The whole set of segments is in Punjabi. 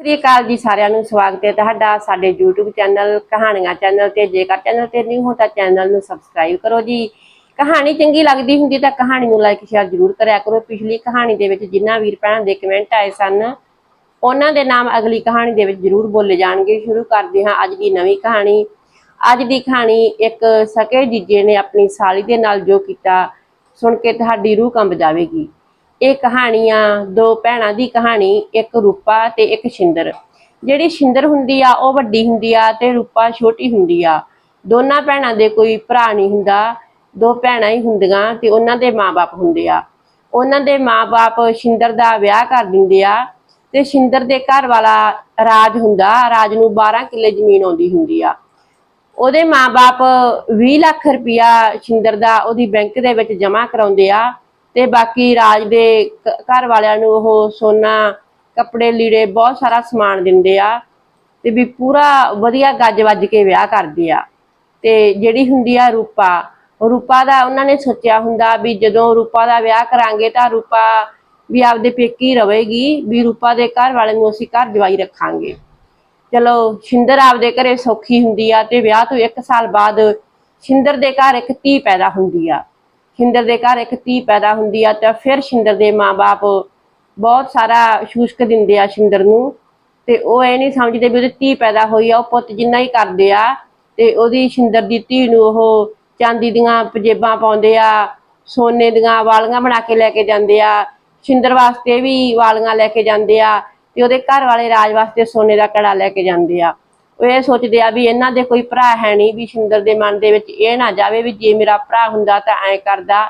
ਸ੍ਰੀ ਅਕਾਲ ਜੀ ਸਾਰਿਆਂ ਨੂੰ ਸਵਾਗਤ ਹੈ ਤੁਹਾਡਾ ਸਾਡੇ YouTube ਚੈਨਲ ਕਹਾਣੀਆਂ ਚੈਨਲ ਤੇ। ਜੇਕਰ ਚੈਨਲ ਤੇ ਨਹੀਂ ਹੋ ਤਾਂ ਚੈਨਲ ਨੂੰ ਸਬਸਕ੍ਰਾਈਬ ਕਰੋ ਜੀ। ਕਹਾਣੀ ਚੰਗੀ ਲੱਗਦੀ ਹੁੰਦੀ ਤਾਂ ਕਹਾਣੀ ਨੂੰ ਲਾਈਕ ਸ਼ੇਅਰ ਜ਼ਰੂਰ ਕਰਿਆ ਕਰੋ। ਪਿਛਲੀ ਕਹਾਣੀ ਦੇ ਵਿੱਚ ਜਿੰਨਾ ਵੀਰ ਭੈਣਾਂ ਦੇ ਕਮੈਂਟ ਆਏ ਸਨ, ਉਹਨਾਂ ਦੇ ਨਾਮ ਅਗਲੀ ਕਹਾਣੀ ਦੇ ਵਿੱਚ ਜ਼ਰੂਰ ਬੋਲੇ ਜਾਣਗੇ। ਸ਼ੁਰੂ ਕਰਦੇ ਹਾਂ ਅੱਜ ਦੀ ਨਵੀਂ ਕਹਾਣੀ। ਅੱਜ ਦੀ ਕਹਾਣੀ ਇੱਕ ਸਕੇ ਜੀਜੇ ਨੇ ਆਪਣੀ ਸਾਲੀ ਦੇ ਨਾਲ ਜੋ ਕੀਤਾ, ਸੁਣ ਕੇ ਤੁਹਾਡੀ ਰੂਹ ਕੰਬ ਜਾਵੇਗੀ। ਇਹ ਕਹਾਣੀਆਂ, ਦੋ ਭੈਣਾਂ ਦੀ ਕਹਾਣੀ, ਇੱਕ ਰੂਪਾ ਤੇ ਇੱਕ ਸ਼ਿੰਦਰ ਜਿਹੜੀ ਸ਼ਿੰਦਰ ਹੁੰਦੀ ਆ, ਉਹ ਵੱਡੀ ਹੁੰਦੀ ਆ ਤੇ ਰੂਪਾ ਛੋਟੀ ਹੁੰਦੀ ਆ। ਦੋਨਾਂ ਭੈਣਾਂ ਦੇ ਕੋਈ ਭਰਾ ਨਹੀਂ ਹੁੰਦਾ, ਦੋ ਭੈਣਾਂ ਹੀ ਹੁੰਦੀਆਂ ਤੇ ਉਹਨਾਂ ਦੇ ਮਾਪੇ ਹੁੰਦੇ ਆ। ਉਹਨਾਂ ਦੇ ਮਾਪੇ ਸ਼ਿੰਦਰ ਦਾ ਵਿਆਹ ਕਰ ਦਿੰਦੇ ਆ ਤੇ ਸ਼ਿੰਦਰ ਦੇ ਘਰ ਵਾਲਾ ਰਾਜ ਹੁੰਦਾ, ਰਾਜ ਨੂੰ 12 ਕਿੱਲੇ ਜ਼ਮੀਨ ਆਉਂਦੀ ਹੁੰਦੀ ਆ। ਉਹਦੇ ਮਾਪੇ 20 ਲੱਖ ਰੁਪਇਆ ਸ਼ਿੰਦਰ ਦਾ ਉਹਦੀ ਬੈਂਕ ਦੇ ਵਿੱਚ ਜਮ੍ਹਾਂ ਕਰਾਉਂਦੇ ਆ ਤੇ ਬਾਕੀ ਰਾਜ ਦੇ ਘਰ ਵਾਲਿਆਂ ਨੂੰ ਉਹ ਸੋਨਾ, ਕੱਪੜੇ, ਲੀੜੇ, ਬਹੁਤ ਸਾਰਾ ਸਮਾਨ ਦਿੰਦੇ ਆ ਤੇ ਵੀ ਪੂਰਾ ਵਧੀਆ ਗੱਜ ਵੱਜ ਕੇ ਵਿਆਹ ਕਰਦੇ ਆ। ਤੇ ਜਿਹੜੀ ਹੁੰਦੀ ਆ ਰੂਪਾ ਰੂਪਾ ਦਾ ਉਹਨਾਂ ਨੇ ਸੋਚਿਆ ਹੁੰਦਾ ਵੀ ਜਦੋਂ ਰੂਪਾ ਦਾ ਵਿਆਹ ਕਰਾਂਗੇ ਤਾਂ ਰੂਪਾ ਵੀ ਆਪਦੇ ਪੇਕੀ ਰਵੇਗੀ ਵੀ ਰੂਪਾ ਦੇ ਘਰ ਵਾਲੇ ਨੂੰ ਅਸੀਂ ਘਰ ਜਵਾਈ ਰੱਖਾਂਗੇ। ਚਲੋ, ਸ਼ਿੰਦਰ ਆਪਦੇ ਘਰੇ ਸੌਖੀ ਹੁੰਦੀ ਆ ਤੇ ਵਿਆਹ ਤੋਂ 1 ਸਾਲ ਬਾਅਦ ਸ਼ਿੰਦਰ ਦੇ ਘਰ ਇੱਕ ਧੀ ਪੈਦਾ ਹੁੰਦੀ ਆ। ਸ਼ਿੰਦਰ ਦੇ ਘਰ ਇੱਕ ਧੀ ਪੈਦਾ ਹੁੰਦੀ ਆ ਤਾਂ ਫਿਰ ਸ਼ਿੰਦਰ ਦੇ ਮਾਪੇ ਬਹੁਤ ਸਾਰਾ ਸ਼ੂਸ਼ਕ ਦਿੰਦੇ ਆ ਸ਼ਿੰਦਰ ਨੂੰ। ਤੇ ਉਹ ਇਹ ਨਹੀਂ ਸਮਝਦੇ ਵੀ ਉਹਦੀ ਧੀ ਪੈਦਾ ਹੋਈ ਆ, ਉਹ ਪੁੱਤ ਜਿੰਨਾ ਹੀ ਕਰਦੇ ਆ, ਤੇ ਉਹਦੀ ਸ਼ਿੰਦਰ ਦੀ ਧੀ ਨੂੰ ਉਹ ਚਾਂਦੀ ਦੀਆਂ ਪਜੇਬਾਂ ਪਾਉਂਦੇ ਆ, ਸੋਨੇ ਦੀਆਂ ਵਾਲੀਆਂ ਬਣਾ ਕੇ ਲੈ ਕੇ ਜਾਂਦੇ ਆ, ਸ਼ਿੰਦਰ ਵਾਸਤੇ ਵੀ ਵਾਲੀਆਂ ਲੈ ਕੇ ਜਾਂਦੇ ਆ, ਤੇ ਉਹਦੇ ਘਰ ਵਾਲੇ ਰਾਜ ਵਾਸਤੇ ਸੋਨੇ ਦਾ ਕੜਾ ਲੈ ਕੇ ਜਾਂਦੇ ਆ। ਉਹ ਇਹ ਸੋਚਦੇ ਆ ਵੀ ਇਹਨਾਂ ਦੇ ਕੋਈ ਭਰਾ ਹੈ ਨਹੀਂ, ਵੀ ਸ਼ਿੰਦਰ ਦੇ ਮਨ ਦੇ ਵਿੱਚ ਇਹ ਨਾ ਜਾਵੇ ਵੀ ਜੇ ਮੇਰਾ ਭਰਾ ਹੁੰਦਾ ਤਾਂ ਐ ਕਰਦਾ।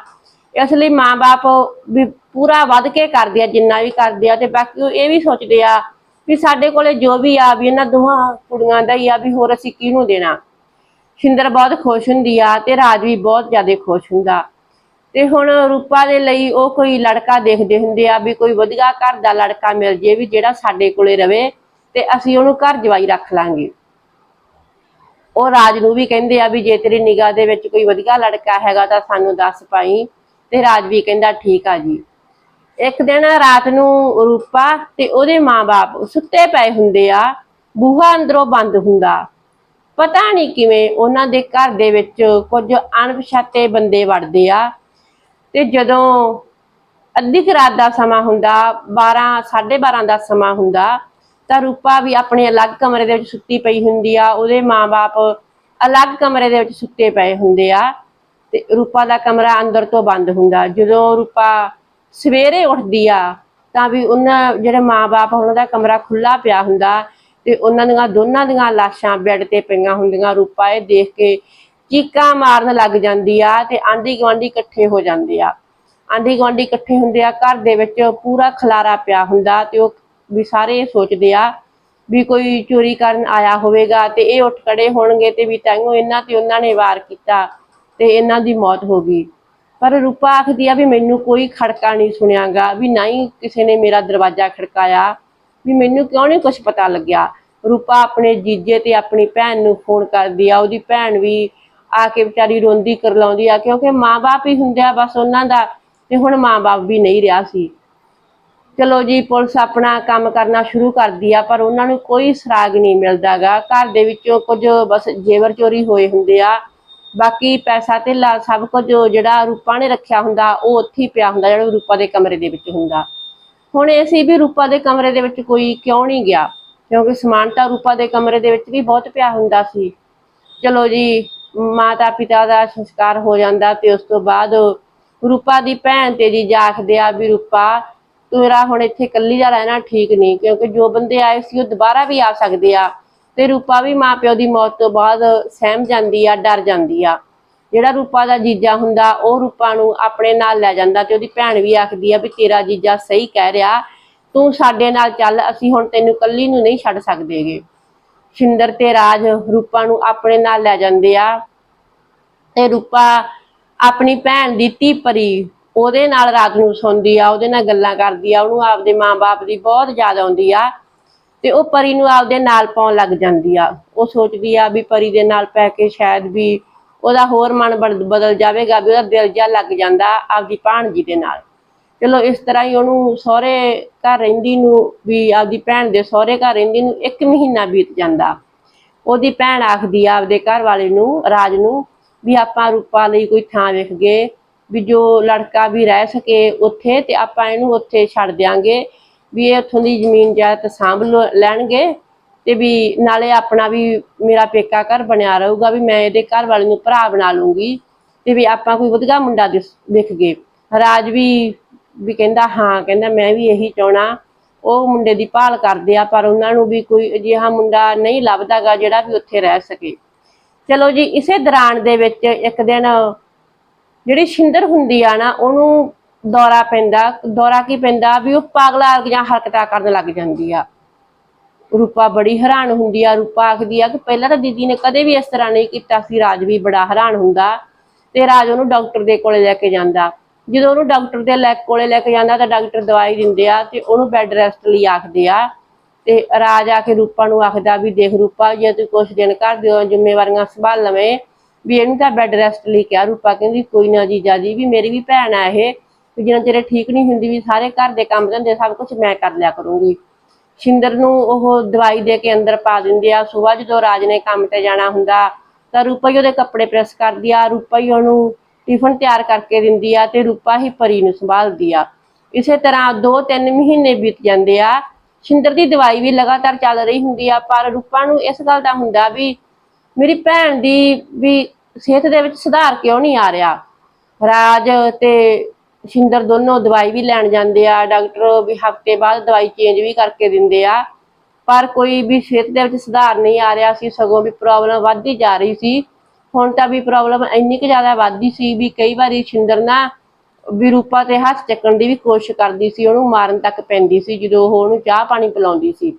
ਇਸ ਲਈ ਮਾਂ-ਬਾਪ ਵੀ ਪੂਰਾ ਵੱਧ ਕੇ ਕਰਦੇ ਆ, ਜਿੰਨਾ ਵੀ ਕਰਦੇ ਆ ਤੇ ਬਾਕੀ ਉਹ ਇਹ ਵੀ ਸੋਚਦੇ ਆ ਵੀ ਸਾਡੇ ਕੋਲੇ ਜੋ ਵੀ ਆ, ਵੀ ਇਹਨਾਂ ਦੋਹਾਂ ਕੁੜੀਆਂ ਦਾ ਹੀ ਆ ਵੀ ਹੋਰ ਅਸੀਂ ਕਿਹਨੂੰ ਦੇਣਾ। ਸ਼ਿੰਦਰ ਬਹੁਤ ਖੁਸ਼ ਹੁੰਦੀ ਆ ਤੇ ਰਾਜ ਵੀ ਬਹੁਤ ਜ਼ਿਆਦਾ ਖੁਸ਼ ਹੁੰਦਾ। ਤੇ ਹੁਣ ਰੂਪਾ ਦੇ ਲਈ ਉਹ ਕੋਈ ਲੜਕਾ ਦੇਖਦੇ ਹੁੰਦੇ ਆ ਵੀ ਕੋਈ ਵਧੀਆ ਘਰ ਦਾ ਲੜਕਾ ਮਿਲ ਜੇ ਵੀ ਜਿਹੜਾ ਸਾਡੇ ਕੋਲੇ ਰਵੇ ਤੇ ਅਸੀਂ ਉਹਨੂੰ ਘਰ ਜਵਾਈ ਰੱਖ ਲਾਂਗੇ। ਉਹ ਰਾਜ ਨੂੰ ਵੀ ਕਹਿੰਦੇ ਆ ਵੀ ਜੇ ਤੇਰੀ ਨਿਗਾਹ ਦੇ ਵਿੱਚ ਕੋਈ ਵਧੀਆ ਲੜਕਾ ਹੈਗਾ ਤਾਂ ਸਾਨੂੰ ਦੱਸ ਪਾਈ ਤੇ ਰਾਜ ਵੀ ਕਹਿੰਦਾ ਠੀਕ ਆ ਜੀ। ਇੱਕ ਦਿਨ ਰਾਤ ਨੂੰ ਰੂਪਾ ਤੇ ਉਹਦੇ ਮਾਪੇ ਸੁੱਤੇ ਪਏ ਹੁੰਦੇ ਆ। ਬੂਹਾ ਅੰਦਰੋਂ ਬੰਦ ਹੁੰਦਾ। ਪਤਾ ਨਹੀਂ ਕਿਵੇਂ ਉਹਨਾਂ ਦੇ ਘਰ ਦੇ ਵਿੱਚ ਕੁਝ ਅਣਪਛਾਤੇ ਬੰਦੇ ਵੜਦੇ ਆ। ਤੇ ਜਦੋਂ ਅੱਧੀ ਰਾਤ ਦਾ ਸਮਾਂ ਹੁੰਦਾ 12 12:30 ਦਾ ਸਮਾਂ ਹੁੰਦਾ ਤਾਂ ਰੂਪਾ ਵੀ ਆਪਣੇ ਅਲੱਗ ਕਮਰੇ ਦੇ ਵਿੱਚ ਸੁੱਤੀ ਪਈ ਹੁੰਦੀ ਆ, ਉਹਦੇ ਮਾਪੇ ਅਲੱਗ ਕਮਰੇ ਦੇ ਵਿੱਚ ਸੁੱਤੇ ਪਏ ਹੁੰਦੇ ਆ ਤੇ ਰੂਪਾ ਦਾ ਕਮਰਾ ਅੰਦਰ ਤੋਂ ਬੰਦ ਹੁੰਦਾ। ਜਦੋਂ ਰੂਪਾ ਸਵੇਰੇ ਉੱਠਦੀ ਆ, ਤਾਂ ਵੀ ਉਹਨਾਂ ਜਿਹੜੇ ਮਾਪੇ ਉਹਨਾਂ ਦਾ ਕਮਰਾ ਖੁੱਲਾ ਪਿਆ ਹੁੰਦਾ ਤੇ ਉਹਨਾਂ ਦੀਆਂ ਦੋਨਾਂ ਦੀਆਂ ਲਾਸ਼ਾਂ ਬੈੱਡ ਤੇ ਪਈਆਂ ਹੁੰਦੀਆਂ। ਰੂਪਾ ਇਹ ਦੇਖ ਕੇ ਚੀਕਾਂ ਮਾਰਨ ਲੱਗ ਜਾਂਦੀ ਆ ਤੇ ਆਂਢੀ ਗੁਆਂਢੀ ਇਕੱਠੇ ਹੋ ਜਾਂਦੇ ਆ। ਆਂਢੀ ਗੁਆਂਢੀ ਇਕੱਠੇ ਹੁੰਦੇ ਆ, ਘਰ ਦੇ ਵਿੱਚ ਪੂਰਾ ਖਲਾਰਾ ਪਿਆ ਹੁੰਦਾ ਤੇ ਉਹ ਵੀ ਸਾਰੇ ਇਹ ਸੋਚਦੇ ਆ ਵੀ ਕੋਈ ਚੋਰੀ ਕਰਨ ਆਇਆ ਹੋਵੇਗਾ ਤੇ ਇਹ ਉੱਠ ਖੜੇ ਹੋਣਗੇ ਤੇ ਵੀ ਤਾਈਓ ਇਹਨਾਂ ਤੇ ਉਹਨਾਂ ਨੇ ਵਾਰ ਕੀਤਾ ਤੇ ਇਹਨਾਂ ਦੀ ਮੌਤ ਹੋ ਗਈ। ਪਰ ਰੂਪਾ ਆਖਦੀ ਆ ਵੀ ਮੈਨੂੰ ਕੋਈ ਖੜਕਾ ਨਹੀਂ ਸੁਣਿਆਗਾ, ਵੀ ਨਾ ਹੀ ਕਿਸੇ ਨੇ ਮੇਰਾ ਦਰਵਾਜ਼ਾ ਖੜਕਾਇਆ, ਵੀ ਮੈਨੂੰ ਕਿਉਂ ਨਹੀਂ ਕੁਝ ਪਤਾ ਲੱਗਿਆ। ਰੂਪਾ ਆਪਣੇ ਜੀਜੇ ਤੇ ਆਪਣੀ ਭੈਣ ਨੂੰ ਫੋਨ ਕਰਦੀ ਆ, ਉਹਦੀ ਭੈਣ ਵੀ ਆ ਕੇ ਵਿਚਾਰੀ ਰੋਂਦੀ ਕਰਲਾਉਂਦੀ ਆ, ਕਿਉਂਕਿ ਮਾਂ-ਬਾਪ ਹੀ ਹੁੰਦੇ ਆ ਬਸ ਉਹਨਾਂ ਦਾ ਤੇ ਹੁਣ ਮਾਂ-ਬਾਪ ਵੀ ਨਹੀਂ ਰਿਹਾ ਸੀ। ਚਲੋ ਜੀ, ਪੁਲਿਸ ਆਪਣਾ ਕੰਮ ਕਰਨਾ ਸ਼ੁਰੂ ਕਰਦੀ ਆ, ਪਰ ਉਹਨਾਂ ਨੂੰ ਕੋਈ ਸਰਾਗ ਨਹੀਂ ਮਿਲਦਾਗਾ। ਘਰ ਦੇ ਵਿੱਚੋਂ ਕੁਝ ਬਸ ਜੇਵਰ ਚੋਰੀ ਹੋਏ ਹੁੰਦੇ ਆ। ਬਾਕੀ ਪੈਸਾ ਧੇਲਾ ਸਭ ਕੁਝ ਜਿਹੜਾ ਰੂਪਾ ਨੇ ਰੱਖਿਆ ਹੁੰਦਾ, ਉਹ ਉੱਥੇ ਹੀ ਪਿਆ ਹੁੰਦਾ, ਜਿਹੜਾ ਰੂਪਾ ਦੇ ਕਮਰੇ ਦੇ ਵਿੱਚ ਹੁੰਦਾ। ਹੁਣ ਇਹ ਸੀ ਵੀ ਰੂਪਾ ਦੇ ਕਮਰੇ ਦੇ ਵਿੱਚ ਕੋਈ ਕਿਉਂ ਨਹੀਂ ਗਿਆ, ਕਿਉਂਕਿ ਸਮਾਨ ਤਾਂ ਰੂਪਾ ਦੇ ਕਮਰੇ ਦੇ ਵਿੱਚ ਵੀ ਬਹੁਤ ਪਿਆ ਹੁੰਦਾ ਸੀ। ਚਲੋ ਜੀ ਮਾਤਾ ਪਿਤਾ ਦਾ ਸੰਸਕਾਰ ਹੋ ਜਾਂਦਾ ਤੇ ਉਸ ਤੋਂ ਬਾਅਦ ਰੂਪਾ ਦੀ ਭੈਣ ਤੇ ਜੀ ਜਾਖਦੇ ਆ ਵੀ ਰੂਪਾ ਤੇਰਾ ਹੁਣ ਇੱਥੇ ਇਕੱਲੀ ਦਾ ਰਹਿਣਾ ਠੀਕ ਨਹੀਂ, ਕਿਉਂਕਿ ਜੋ ਬੰਦੇ ਆਏ ਸੀ ਉਹ ਦੁਬਾਰਾ ਵੀ ਆ ਸਕਦੇ ਆ ਤੇ ਰੂਪਾ ਵੀ ਮਾਪਿਓ ਦੀ ਮੌਤ ਤੋਂ ਬਾਅਦ ਸਹਿਮ ਜਾਂਦੀ ਆ, ਡਰ ਜਾਂਦੀ ਆ। ਜਿਹੜਾ ਰੂਪਾ ਦਾ ਜੀਜਾ ਹੁੰਦਾ, ਉਹ ਰੂਪਾ ਨੂੰ ਆਪਣੇ ਨਾਲ ਲੈ ਜਾਂਦਾ ਤੇ ਉਹਦੀ ਭੈਣ ਵੀ ਆਖਦੀ ਆ ਵੀ ਤੇਰਾ ਜੀਜਾ ਸਹੀ ਕਹਿ ਰਿਹਾ, ਤੂੰ ਸਾਡੇ ਨਾਲ ਚੱਲ, ਅਸੀਂ ਹੁਣ ਤੈਨੂੰ ਇਕੱਲੀ ਨੂੰ ਨਹੀਂ ਛੱਡ ਸਕਦੇਗੇ। ਸ਼ਿੰਦਰ ਤੇ ਰਾਜ ਰੂਪਾ ਨੂੰ ਆਪਣੇ ਨਾਲ ਲੈ ਜਾਂਦੇ ਆ ਤੇ ਰੂਪਾ ਆਪਣੀ ਭੈਣ ਦੀ ਧੀ ਪਰੀ ਉਹਦੇ ਨਾਲ ਰਾਤ ਨੂੰ ਸੌਂਦੀ ਆ, ਉਹਦੇ ਨਾਲ ਗੱਲਾਂ ਕਰਦੀ ਆ, ਉਹਨੂੰ ਆਪਦੇ ਮਾਂ-ਬਾਪ ਦੀ ਬਹੁਤ ਯਾਦ ਆਉਂਦੀ ਆ ਤੇ ਉਹ ਪਰੀ ਨੂੰ ਆਪਦੇ ਨਾਲ ਪਾਉਣ ਲੱਗ ਜਾਂਦੀ ਆ। ਉਹ ਸੋਚਦੀ ਆ ਵੀ ਪਰੀ ਦੇ ਨਾਲ ਪੈ ਕੇ ਸ਼ਾਇਦ ਵੀ ਉਹਦਾ ਹੋਰ ਮਨ ਬਦ- ਬਦਲ ਜਾਵੇਗਾ, ਵੀ ਉਹਦਾ ਦਿਲ ਜਾ ਲੱਗ ਜਾਂਦਾ ਆਪਦੀ ਭਾਣਜੀ ਦੇ ਨਾਲ। ਚਲੋ ਇਸ ਤਰ੍ਹਾਂ ਹੀ ਉਹਨੂੰ ਸਹੁਰੇ ਘਰ ਰਹਿੰਦੀ ਨੂੰ ਵੀ ਆਪਦੀ ਭੈਣ ਦੇ ਸਹੁਰੇ ਘਰ ਰਹਿੰਦੀ ਨੂੰ ਇੱਕ ਮਹੀਨਾ ਬੀਤ ਜਾਂਦਾ। ਉਹਦੀ ਭੈਣ ਆਖਦੀ ਆ ਆਪਦੇ ਘਰ ਵਾਲੇ ਨੂੰ, ਰਾਜ ਨੂੰ ਵੀ ਆਪਾਂ ਰੂਪਾ ਲਈ ਕੋਈ ਥਾਂ ਵੇਖ ਗਏ। ਵੀ ਜੋ ਲੜਕਾ ਵੀ ਰਹਿ ਸਕੇ ਉੱਥੇ ਤੇ ਆਪਾਂ ਇਹਨੂੰ ਉੱਥੇ ਛੱਡ ਦਿਆਂਗੇ ਵੀ ਇਹ ਉੱਥੋਂ ਦੀ ਜ਼ਮੀਨ ਜਾਇਦਾਦ ਸਾਂਭ ਲੈਣਗੇ ਤੇ ਵੀ ਨਾਲੇ ਆਪਣਾ ਵੀ ਮੇਰਾ ਪੇਕਾ ਘਰ ਬਣਿਆ ਰਹੂਗਾ ਵੀ ਮੈਂ ਇਹਦੇ ਘਰ ਵਾਲੇ ਨੂੰ ਭਰਾ ਬਣਾ ਲੂੰਗੀ ਤੇ ਵੀ ਆਪਾਂ ਕੋਈ ਵਧੀਆ ਮੁੰਡਾ ਦਿਸ- ਵੇਖ ਗਏ ਰਾਜ ਵੀ ਵੀ ਕਹਿੰਦਾ, ਹਾਂ, ਕਹਿੰਦਾ ਮੈਂ ਵੀ ਇਹੀ ਚਾਹਣਾ ਉਹ ਮੁੰਡੇ ਦੀ ਭਾਲ ਕਰਦੇ ਆ, ਪਰ ਉਹਨਾਂ ਨੂੰ ਵੀ ਕੋਈ ਅਜਿਹਾ ਮੁੰਡਾ ਨਹੀਂ ਲੱਭਦਾਗਾ ਜਿਹੜਾ ਵੀ ਉੱਥੇ ਰਹਿ ਸਕੇ। ਚਲੋ ਜੀ, ਇਸੇ ਦੌਰਾਨ ਦੇ ਵਿੱਚ ਇੱਕ ਦਿਨ ਜਿਹੜੀ ਸ਼ਿੰਦਰ ਹੁੰਦੀ ਆ ਨਾ, ਉਹਨੂੰ ਦੌਰਾ ਪੈਂਦਾ, ਦੌਰਾ ਕੀ ਪੈਂਦਾ ਵੀ ਉਹ ਪਾਗਲਾ ਵਰਗੀਆਂ ਹਰਕਤਾਂ ਕਰਨ ਲੱਗ ਜਾਂਦੀ ਆ। ਰੂਪਾ ਬੜੀ ਹੈਰਾਨ ਹੁੰਦੀ ਆ, ਰੂਪਾ ਆਖਦੀ ਆ ਕਿ ਪਹਿਲਾਂ ਤਾਂ ਦੀਦੀ ਨੇ ਕਦੇ ਵੀ ਇਸ ਤਰ੍ਹਾਂ ਨਹੀਂ ਕੀਤਾ ਸੀ, ਰਾਜ ਵੀ ਬੜਾ ਹੈਰਾਨ ਹੁੰਦਾ ਤੇ ਰਾਜ ਉਹਨੂੰ ਡਾਕਟਰ ਦੇ ਕੋਲੇ ਲੈ ਕੇ ਜਾਂਦਾ। ਜਦੋਂ ਉਹਨੂੰ ਡਾਕਟਰ ਦੇ ਲੈ ਕੋਲੇ ਲੈ ਕੇ ਜਾਂਦਾ ਤਾਂ ਡਾਕਟਰ ਦਵਾਈ ਦਿੰਦੇ ਆ ਤੇ ਉਹਨੂੰ ਬੈੱਡ ਰੈਸਟ ਲਈ ਆਖਦੇ ਆ ਤੇ ਰਾਜ ਆ ਕੇ ਰੂਪਾ ਨੂੰ ਆਖਦਾ ਵੀ ਦੇਖ ਰੂਪਾ, ਜੇ ਤੂੰ ਕੁਛ ਦਿਨ ਘਰ ਦੀਆਂ ਜ਼ਿੰਮੇਵਾਰੀਆਂ ਸੰਭਾਲ ਲਵੇਂ ਵੀ ਇਹਨੂੰ ਤਾਂ ਬੈੱਡ ਰੈਸਟ ਲਈ ਕਿਹਾ ਰੂਪਾ, ਕਹਿੰਦੀ ਕੋਈ ਨਾ ਜੀਜਾ ਜੀ ਵੀ ਮੇਰੀ ਵੀ ਭੈਣ ਆ ਇਹ, ਵੀ ਜਿੰਨਾ ਚਿਰ ਠੀਕ ਨਹੀਂ ਹੁੰਦੀ ਵੀ ਸਾਰੇ ਘਰ ਦੇ ਕੰਮ ਧੰਦੇ ਸਭ ਕੁਝ ਮੈਂ ਕਰ ਲਿਆ ਕਰੂੰਗੀ। ਸ਼ਿੰਦਰ ਨੂੰ ਉਹ ਦਵਾਈ ਦੇ ਕੇ ਅੰਦਰ ਪਾ ਦਿੰਦੇ ਆ, ਸਵੇਰ ਜਦੋਂ ਰਾਜ ਨੇ ਕੰਮ ਤੇ ਜਾਣਾ ਹੁੰਦਾ, ਤਾਂ ਰੂਪਾ ਹੀ ਉਹਦੇ ਕੱਪੜੇ ਪ੍ਰੈਸ ਕਰਦੀ ਆ, ਰੂਪਾ ਹੀ ਉਹਨੂੰ ਟਿਫਨ ਤਿਆਰ ਕਰਕੇ ਦਿੰਦੀ ਆ ਤੇ ਰੂਪਾ ਹੀ ਪਰੀ ਨੂੰ ਸੰਭਾਲਦੀ ਆ। ਇਸੇ ਤਰ੍ਹਾਂ 2-3 ਮਹੀਨੇ ਬੀਤ ਜਾਂਦੇ ਆ, ਸ਼ਿੰਦਰ ਦੀ ਦਵਾਈ ਵੀ ਲਗਾਤਾਰ ਚੱਲ ਰਹੀ ਹੁੰਦੀ ਆ, ਪਰ ਰੂਪਾ ਨੂੰ ਇਸ ਗੱਲ ਦਾ ਹੁੰਦਾ ਵੀ ਮੇਰੀ ਭੈਣ ਦੀ ਵੀ ਸਿਹਤ ਦੇ ਵਿੱਚ ਸੁਧਾਰ ਕਿਉਂ ਨਹੀਂ ਆ ਰਿਹਾ? ਰਾਜ ਤੇ ਸ਼ਿੰਦਰ ਦੋਨੋਂ ਦਵਾਈ ਵੀ ਲੈਣ ਜਾਂਦੇ ਆ, ਡਾਕਟਰ ਵੀ ਹਫ਼ਤੇ ਬਾਅਦ ਦਵਾਈ ਚੇਂਜ ਵੀ ਕਰਕੇ ਦਿੰਦੇ ਆ। ਪਰ ਕੋਈ ਵੀ ਸਿਹਤ ਦੇ ਵਿੱਚ ਸੁਧਾਰ ਨਹੀਂ ਆ ਰਿਹਾ ਸੀ ਸਗੋਂ ਵੀ ਪ੍ਰੋਬਲਮ ਵੱਧਦੀ ਜਾ ਰਹੀ ਸੀ। ਹੁਣ ਤਾਂ ਵੀ ਪ੍ਰੋਬਲਮ ਇੰਨੀ ਕੁ ਜ਼ਿਆਦਾ ਵੱਧਦੀ ਸੀ ਵੀ ਕਈ ਵਾਰੀ ਸ਼ਿੰਦਰ ਨਾ ਵੀ ਰੂਪਾ ਤੇ ਹੱਥ ਚੱਕਣ ਦੀ ਵੀ ਕੋਸ਼ਿਸ਼ ਕਰਦੀ ਸੀ, ਉਹਨੂੰ ਮਾਰਨ ਤੱਕ ਪੈਂਦੀ ਸੀ, ਜਦੋਂ ਉਹ ਉਹਨੂੰ ਚਾਹ ਪਾਣੀ ਪਿਲਾਉਂਦੀ ਸੀ।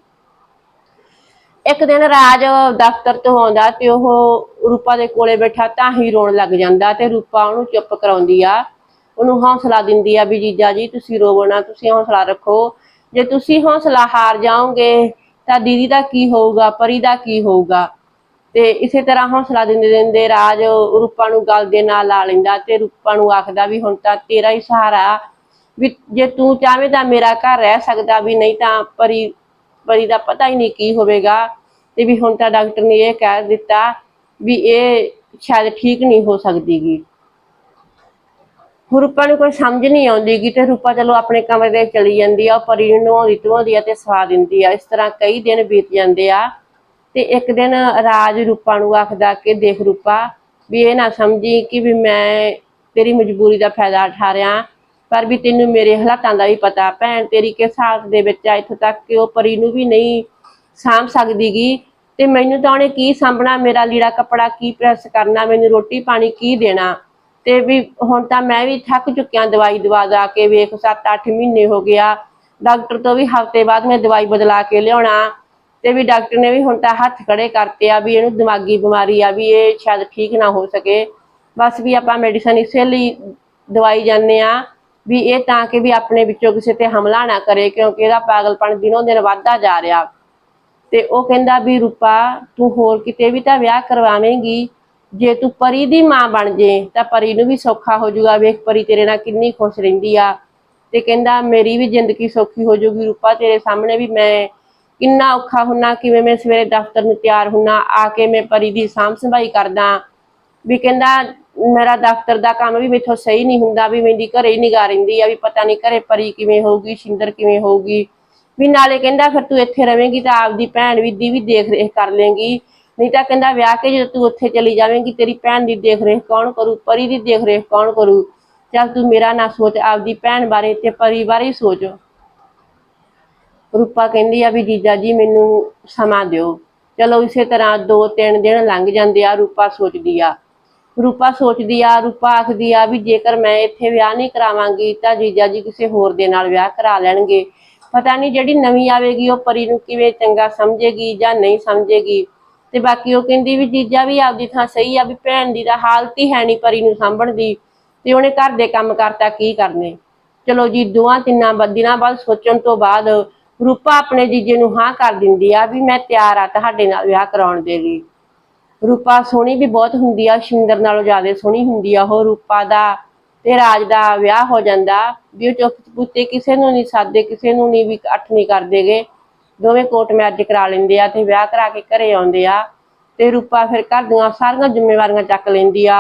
ਇੱਕ ਦਿਨ ਰਾਜ ਦਫ਼ਤਰ ਤੋਂ ਆਉਂਦਾ ਤੇ ਉਹ ਰੂਪਾ ਦੇ ਕੋਲੇ ਬੈਠਾ ਤਾਂ ਹੀ ਰੋਣ ਲੱਗ ਜਾਂਦਾ ਤੇ ਰੂਪਾ ਉਹਨੂੰ ਚੁੱਪ ਕਰਾਉਂਦੀ ਆ। ਉਹਨੂੰ ਹੌਸਲਾ ਦਿੰਦੀ ਆ ਵੀ ਜੀਜਾ ਜੀ, ਤੁਸੀਂ ਰੋਵੋ ਤੁਸੀਂ ਹੌਸਲਾ ਰੱਖੋ। ਜੇ ਤੁਸੀਂ ਹੌਸਲਾ ਹਾਰ ਜਾਓਗੇ ਤਾਂ ਦੀਦੀ ਦਾ ਕੀ ਹੋਊਗਾ, ਪਰੀ ਦਾ ਕੀ ਹੋਊਗਾ? ਤੇ ਇਸੇ ਤਰ੍ਹਾਂ ਹੌਸਲਾ ਦਿੰਦੇ ਦਿੰਦੇ ਰਾਜ ਰੂਪਾ ਨੂੰ ਗਲ ਦੇ ਨਾਲ ਲਾ ਲੈਂਦਾ ਤੇ ਰੂਪਾ ਨੂੰ ਆਖਦਾ ਵੀ ਹੁਣ ਤਾਂ ਤੇਰਾ ਹੀ ਸਹਾਰਾ ਵੀ ਜੇ ਤੂੰ ਚਾਹਵੇਂ ਤਾਂ ਮੇਰਾ ਘਰ ਰਹਿ ਸਕਦਾ, ਵੀ ਨਹੀਂ ਤਾਂ ਪਰੀ ਪਰੀ ਦਾ ਪਤਾ ਹੀ ਨਹੀਂ ਕੀ ਹੋਵੇਗਾ ਤੇ ਵੀ ਹੁਣ ਤਾਂ ਡਾਕਟਰ ਨੇ ਇਹ ਕਹਿ ਦਿੱਤਾ ਵੀ ਇਹ ਸ਼ਾਇਦ ਠੀਕ ਨਹੀਂ ਹੋ ਸਕਦੀਗੀ। ਰੂਪਾ ਨੂੰ ਕੋਈ ਸਮਝ ਨਹੀਂ ਆਉਂਦੀ ਗੀ ਤੇ ਰੂਪਾ ਚਲੋ ਆਪਣੇ ਕਮਰੇ ਦੇ ਚਲੀ ਜਾਂਦੀ ਆ, ਉਹ ਪਰੀ ਨੂੰ ਨਹਾਉਂਦੀ ਧਵਾਉਂਦੀ ਆ ਤੇ ਸਵਾ ਦਿੰਦੀ ਆ। ਇਸ ਤਰ੍ਹਾਂ ਕਈ ਦਿਨ ਬੀਤ ਜਾਂਦੇ ਆ ਤੇ ਇੱਕ ਦਿਨ ਰਾਜ ਰੂਪਾ ਨੂੰ ਆਖਦਾ ਕਿ ਦੇਖ ਰੂਪਾ ਵੀ ਇਹ ਨਾ ਸਮਝੀ ਕਿ ਵੀ ਮੈਂ ਤੇਰੀ ਮਜਬੂਰੀ ਦਾ ਫਾਇਦਾ ਉਠਾ ਰਿਹਾ। ਪਰ ਵੀ ਤੈਨੂੰ ਮੇਰੇ ਹਾਲਾਤਾਂ ਦਾ ਵੀ ਪਤਾ, ਭੈਣ ਤੇਰੀ ਕਿਸ ਹਾਲਤ ਦੇ ਵਿੱਚ ਆ, ਇੱਥੋਂ ਤੱਕ ਕਿ ਉਹ ਪਰੀ ਨੂੰ ਵੀ ਨਹੀਂ ਸਾਂਭ ਸਕਦੀਗੀ। ਤੇ ਮੈਨੂੰ ਤਾਂ ਉਹਨੇ ਕੀ ਸਾਂਭਣਾ, ਮੇਰਾ ਲੀੜਾ ਕੱਪੜਾ ਕੀ ਪ੍ਰੈਸ ਕਰਨਾ, ਮੈਨੂੰ ਰੋਟੀ ਪਾਣੀ ਕੀ ਦੇਣਾ? ਤੇ ਵੀ ਹੁਣ ਤਾਂ ਮੈਂ ਵੀ ਥੱਕ ਚੁੱਕਿਆ ਦਵਾਈ ਦਵਾ ਦਾ ਕੇ, ਵੇਖ 7-8 ਮਹੀਨੇ ਹੋ ਗਿਆ ਡਾਕਟਰ ਤੋਂ ਵੀ ਹਫ਼ਤੇ ਬਾਅਦ ਮੈਂ ਦਵਾਈ ਬਦਲਾ ਕੇ ਲਿਆਉਣਾ। ਤੇ ਵੀ ਡਾਕਟਰ ਨੇ ਵੀ ਹੁਣ ਤਾਂ ਹੱਥ ਖੜੇ ਕਰਤੇ ਆ ਵੀ ਇਹਨੂੰ ਦਿਮਾਗੀ ਬਿਮਾਰੀ ਆ, ਵੀ ਇਹ ਸ਼ਾਇਦ ਠੀਕ ਨਾ ਹੋ ਸਕੇ। ਬਸ ਵੀ ਆਪਾਂ ਮੈਡੀਸਨ ਇਸੇ ਲਈ ਦਵਾਈ ਜਾਂਦੇ ਆ। ਵੀ ਇਹ ਤਾਂ ਕਿ ਵੀ ਆਪਣੇ ਵਿੱਚੋਂ ਕਿਸੇ ਤੇ ਹਮਲਾ ਨਾ ਕਰੇ, ਕਿਉਂਕਿ ਇਹਦਾ ਪਾਗਲਪਣ ਦਿਨੋਂ ਦਿਨ ਵੱਧਦਾ ਜਾ ਰਿਹਾ। ਤੇ ਉਹ ਕਹਿੰਦਾ ਵੀ, ਰੂਪਾ, ਤੂੰ ਹੋਰ ਕਿਤੇ ਵੀ ਤਾਂ ਵਿਆਹ ਕਰਵਾਵੇਂਗੀ। ਜੇ ਤੂੰ ਪਰੀ ਦੀ ਮਾਂ ਬਣ ਜੇ, ਤਾਂ ਪਰੀ ਨੂੰ ਵੀ ਸੌਖਾ ਹੋ ਜਾਊਗਾ। ਵੇਖ ਪਰੀ ਤੇਰੇ ਨਾਲ ਕਿੰਨੀ ਖੁਸ਼ ਰਹਿੰਦੀ ਆ। ਤੇ ਕਹਿੰਦਾ, ਮੇਰੀ ਵੀ ਜ਼ਿੰਦਗੀ ਸੌਖੀ ਹੋ ਜਾਊਗੀ। ਰੂਪਾ, ਤੇਰੇ ਸਾਹਮਣੇ ਵੀ ਮੈਂ ਕਿੰਨਾ ਔਖਾ ਹੁੰਨਾ, ਕਿਵੇਂ ਮੈਂ ਸਵੇਰੇ ਦਫ਼ਤਰ ਨੂੰ ਤਿਆਰ ਹੁੰਨਾ, ਆ ਕੇ ਮੈਂ ਪਰੀ ਦੀ ਸਾਂਭ ਸੰਭਾਈ ਕਰਦਾ। ਵੀ ਕਹਿੰਦਾ ਮੇਰਾ ਦਫ਼ਤਰ ਦਾ ਕੰਮ ਵੀ ਮੇਥੋਂ ਸਹੀ ਨਹੀਂ ਹੁੰਦਾ, ਵੀ ਮੇਰੀ ਘਰੇ ਹੀ ਨਿਗਾ ਰਹਿੰਦੀ ਆ, ਵੀ ਪਤਾ ਨਹੀਂ ਘਰੇ ਪਰੀ ਕਿਵੇਂ ਹੋਊਗੀ, ਸ਼ਿੰਦਰ ਕਿਵੇਂ ਹੋਊਗੀ। ਵੀ ਨਾਲੇ ਕਹਿੰਦਾ ਫਿਰ ਤੂੰ ਇੱਥੇ ਰਵੇਂਗੀ ਤਾਂ ਆਪਦੀ ਭੈਣ ਵੀ ਦੀ ਵੀ ਦੇਖ ਰੇਖ ਕਰ ਲੇਂਗੀ ਨਹੀਂ ਤਾਂ ਕਹਿੰਦਾ ਵਿਆਹ ਕੇ ਜਦੋਂ ਤੂੰ ਉੱਥੇ ਚਲੀ ਜਾਵੇਂਗੀ, ਤੇਰੀ ਭੈਣ ਦੀ ਦੇਖ ਰੇਖ ਕੌਣ ਕਰੂ, ਪਰੀ ਦੀ ਦੇਖ ਰੇਖ ਕੌਣ ਕਰੂ? ਚੱਲ ਤੂੰ ਮੇਰਾ ਨਾ ਸੋਚ, ਆਪਦੀ ਭੈਣ ਬਾਰੇ ਤੇ ਪਰੀ ਬਾਰੇ ਸੋਚ। ਰੂਪਾ ਕਹਿੰਦੀ ਆ ਵੀ ਜੀਜਾ ਜੀ ਮੈਨੂੰ ਸਮਾਂ ਦਿਓ। ਚਲੋ ਇਸੇ ਤਰ੍ਹਾਂ ਦੋ ਤਿੰਨ ਦਿਨ ਲੰਘ ਜਾਂਦੇ ਆ, ਰੂਪਾ ਸੋਚਦੀ ਆ। ਰੂਪਾ ਸੋਚਦੀ ਆ, ਰੂਪਾ ਆਖਦੀ ਆ ਵੀ ਜੇਕਰ ਮੈਂ ਇੱਥੇ ਵਿਆਹ ਨਹੀਂ ਕਰਾਵਾਂਗੀ ਤਾਂ ਜੀਜਾ ਜੀ ਕਿਸੇ ਹੋਰ ਦੇ ਨਾਲ ਵਿਆਹ ਕਰਾ ਲੈਣਗੇ। ਪਤਾ ਨਹੀਂ ਜਿਹੜੀ ਨਵੀਂ ਆਵੇਗੀ ਉਹ ਪਰੀ ਨੂੰ ਕਿਵੇਂ ਚੰਗਾ ਸਮਝੇਗੀ ਜਾਂ ਨਹੀਂ ਸਮਝੇਗੀ। ਤੇ ਬਾਕੀ ਉਹ ਕਹਿੰਦੀ ਵੀ ਜੀਜਾ ਵੀ ਆਪਦੀ ਥਾਂ ਸਹੀ ਆ, ਵੀ ਭੈਣ ਦੀ ਤਾਂ ਹਾਲਤ ਹੀ ਹੈ ਨਹੀਂ ਪਰੀ ਨੂੰ ਸਾਂਭਣ ਦੀ। ਤੇ ਉਹਨੇ ਘਰ ਦੇ ਕੰਮ ਕਰਤਾ, ਕੀ ਕਰਨੇ? ਚਲੋ ਜੀ ਦੋਆਂ ਤਿੰਨਾਂ ਦਿਨਾਂ ਬਾਅਦ ਸੋਚਣ ਤੋਂ ਬਾਅਦ ਰੂਪਾ ਆਪਣੇ ਜੀਜੇ ਨੂੰ ਹਾਂ ਕਰ ਦਿੰਦੀ ਆ ਵੀ ਮੈਂ ਤਿਆਰ ਆ ਤੁਹਾਡੇ ਨਾਲ ਵਿਆਹ ਕਰਾਉਣ ਦੇ ਲਈ। ਰੂਪਾ ਸੋਹਣੀ ਵੀ ਬਹੁਤ ਹੁੰਦੀ ਆ, ਸ਼ਿੰਦਰ ਨਾਲੋਂ ਜ਼ਿਆਦਾ ਸੋਹਣੀ ਹੁੰਦੀ ਆ ਉਹ, ਰੂਪਾ ਦਾ ਤੇ ਰਾਜ ਦਾ ਵਿਆਹ ਹੋ ਜਾਂਦਾ, ਵੀ ਉਹ ਚੁੱਪ ਚਪੂਤੇ ਕਿਸੇ ਨੂੰ ਨਹੀਂ ਸਾਦੇ, ਕਿਸੇ ਨੂੰ ਨਹੀਂ ਵੀ ਅੱਠ ਨਹੀਂ ਕਰਦੇਗੇ ਦੋਵੇਂ ਕੋਰਟ ਮੈਰਿਜ ਕਰਾ ਲੈਂਦੇ ਆ ਤੇ ਵਿਆਹ ਕਰਾ ਕੇ ਘਰੇ ਆਉਂਦੇ ਆ ਤੇ ਰੂਪਾ ਫਿਰ ਘਰ ਦੀਆਂ ਸਾਰੀਆਂ ਜ਼ਿੰਮੇਵਾਰੀਆਂ ਚੱਕ ਲੈਂਦੀ ਆ